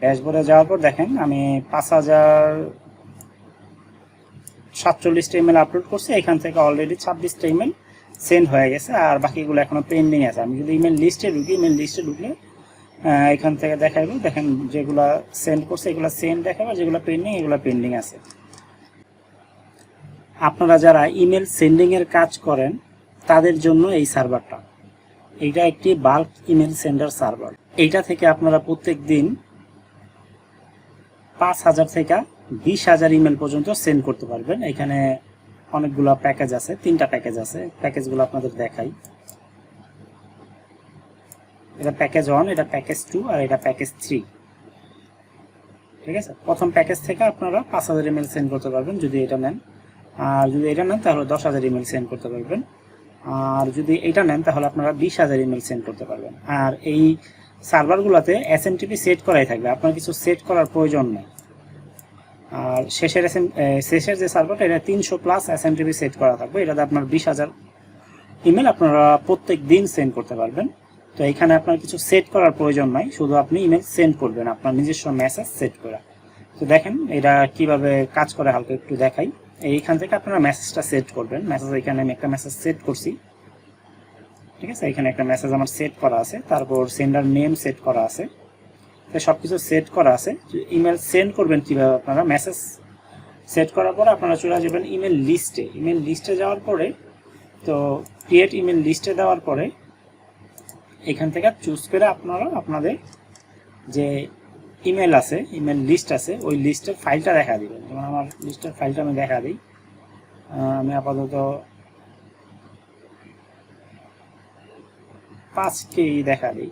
ড্যাশবোর্ডে যাওয়ার পর দেখেন, আমি পাঁচ হাজার সাতচল্লিশটা ইমেল আপলোড করছি, এখান থেকে অলরেডি ছাব্বিশটা ইমেল সেন্ড হয়ে গেছে, আর বাকিগুলো এখনও পেন্ডিং আছে। আমি যদি ইমেল লিস্টে ঢুকি ইমেল লিস্টে ঢুকলে এখান থেকে দেখাবো দেখেন যেগুলো সেন্ড করছে, এগুলো সেন্ড দেখাবো যেগুলো পেন্ডিং এগুলো পেন্ডিং আছে। আপনারা যারা ইমেল সেন্ডিংয়ের কাজ করেন, তাদের জন্য এই সার্ভারটা এইটা একটি বাল্ক ইমেল সেন্ডার সার্ভার এইটা থেকে আপনারা প্রত্যেক দিন পাঁচ হাজার থেকে বিশ হাজার ইমেল পর্যন্ত সেন্ড করতে পারবেন। এখানে অনেকগুলো প্যাকেজ আছে, তিনটা প্যাকেজ আছে। প্যাকেজগুলো আপনাদের দেখাই। এটা প্যাকেজ ওয়ান এটা প্যাকেজ টু আর এটা প্যাকেজ থ্রি ঠিক আছে? প্রথম প্যাকেজ থেকে আপনারা পাঁচ হাজার ইমেল সেন্ড করতে পারবেন যদি এটা নেন। আর যদি এটা নেন, তাহলে দশ হাজার ইমেল সেন্ড করতে পারবেন। আর যদি এটা নেন, তাহলে আপনারা বিশ হাজার ইমেল সেন্ড করতে পারবেন। আর এই সার্ভারগুলোতে S M T P set করাই থাকবে। আপনার কিছু সেট করার প্রয়োজন নেই। আর শেষের এস শেষের যে সার্ভারটা, এটা তিনশো plus S M T P set করা থাকবে। এটাতে আপনার বিশ হাজার ইমেল আপনারা প্রত্যেক দিন সেন্ড করতে পারবেন। তো এখানে আপনার কিছু সেট করার প্রয়োজন নাই। শুধু আপনি ইমেল সেন্ড করবেন, আপনার নিজস্ব মেসেজ সেট করা। তো দেখেন এটা কীভাবে কাজ করে, হালকা একটু দেখাই। এইখান থেকে আপনারা মেসেজটা সেট করবেন। মেসেজ এখানে আমি একটা মেসেজ সেট করছি। ঠিক আছে? এখানে একটা মেসেজ আমার সেট করা আছে। তারপর সেন্ডার নেম সেট করা আছে। তো সব কিছু সেট করা আছে। ইমেল সেন্ড করবেন কীভাবে আপনারা? মেসেজ সেট করার পর আপনারা চলে যাবেন ইমেল লিস্টে ইমেল লিস্টে যাওয়ার পরে, তো ক্রিয়েট ইমেল লিস্টে দেওয়ার পরে, এখান থেকে চুজ করে আপনারা আপনাদের যে ইমেল আছে ইমেল লিস্ট আছে, ওই লিস্টের ফাইলটা দেখা দিবেন। যেমন আমার লিস্টের ফাইলটা আমি দেখা দিই। আমি আপাতত পাঁচকেই দেখা দিই।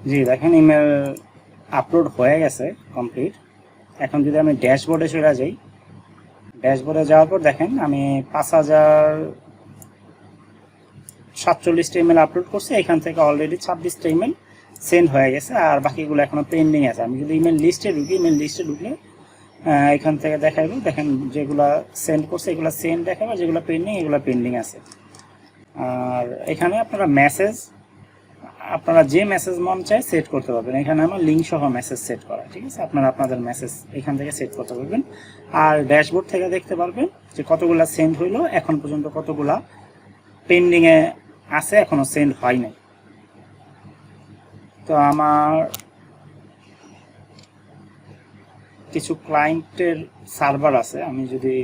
জি, দেখেন ইমেল আপলোড হয়ে গেছে কমপ্লিট। এখন যদি আমি ড্যাশবোর্ডে চলে যাই, ড্যাশবোর্ডে যাওয়ার পর দেখেন আমি পাঁচ হাজার সাতচল্লিশটা ইমেল আপলোড করছি, এখান থেকে অলরেডি ছাব্বিশটা ইমেল সেন্ড হয়ে গেছে, আর বাকিগুলো এখনও পেন্ডিং আছে। আমি যদি ইমেল লিস্টে ঢুকি, ইমেল লিস্টে ঢুকলে এখান থেকে দেখাবো দেখেন যেগুলো সেন্ড করছে, এগুলো সেন্ড দেখাবো যেগুলো পেন্ডিং এগুলো পেন্ডিং আছে। আর এখানে আপনারা মেসেজ আপনারা যে মেসেজ মন চায় সেট করতে পারবেন। এখানে আমার লিঙ্ক সহ মেসেজ সেট করা, ঠিক আছে? আপনারা আপনাদের মেসেজ এখান থেকে সেট করতে পারবেন। আর ড্যাশবোর্ড থেকে দেখতে পারবেন যে কতগুলা সেন্ড হইল, এখন পর্যন্ত কতগুলা পেন্ডিংয়ে আছে, এখনও সেন্ড হয় নাই। তো আমার কিছু ক্লায়েন্টের সার্ভার আছে, আমি যদি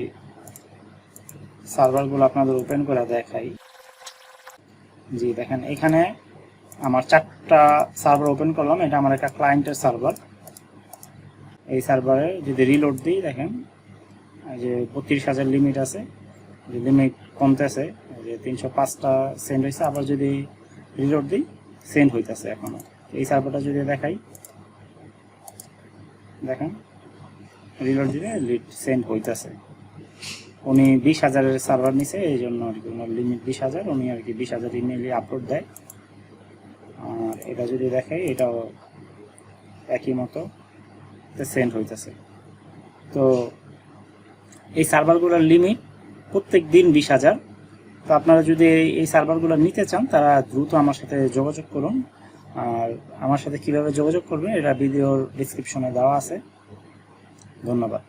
সার্ভারগুলো আপনাদের ওপেন করে দেখাই। জি, দেখেন, এখানে আমার চারটা সার্ভার ওপেন করলাম। এটা আমার একটা ক্লায়েন্টের সার্ভার এই সার্ভারে যদি রিলোড দিই, দেখেন যে বত্রিশ হাজার লিমিট আছে, যে লিমিট কমতেছে যে তিনশো পাঁচটা সেন্ড হয়েছে, আবার যদি রিলোড দিই সেন্ড হইতেছে এখনও এই সার্ভারটা যদি দেখাই, দেখেন রিলোড দিলে সেন্ড হইতেছে। উনি বিশ হাজারের সার্ভার নিছে, এই জন্য আর কি ওনার লিমিট বিশ হাজার, উনি আর কি বিশ হাজার ইমেইলে আপলোড দেয়। আর এটা যদি দেখে এটাও একই মতো সেন্ড হইতেছে। তো এই সার্ভারগুলোর লিমিট প্রত্যেক দিন বিশ হাজার। তো আপনারা যদি এই- এই সার্ভারগুলো নিতে চান, তারা দ্রুত আমার সাথে যোগাযোগ করুন। আর আমার সাথে কীভাবে যোগাযোগ করবেন, এটা ভিডিওর ডিসক্রিপশনে দেওয়া আছে। ধন্যবাদ।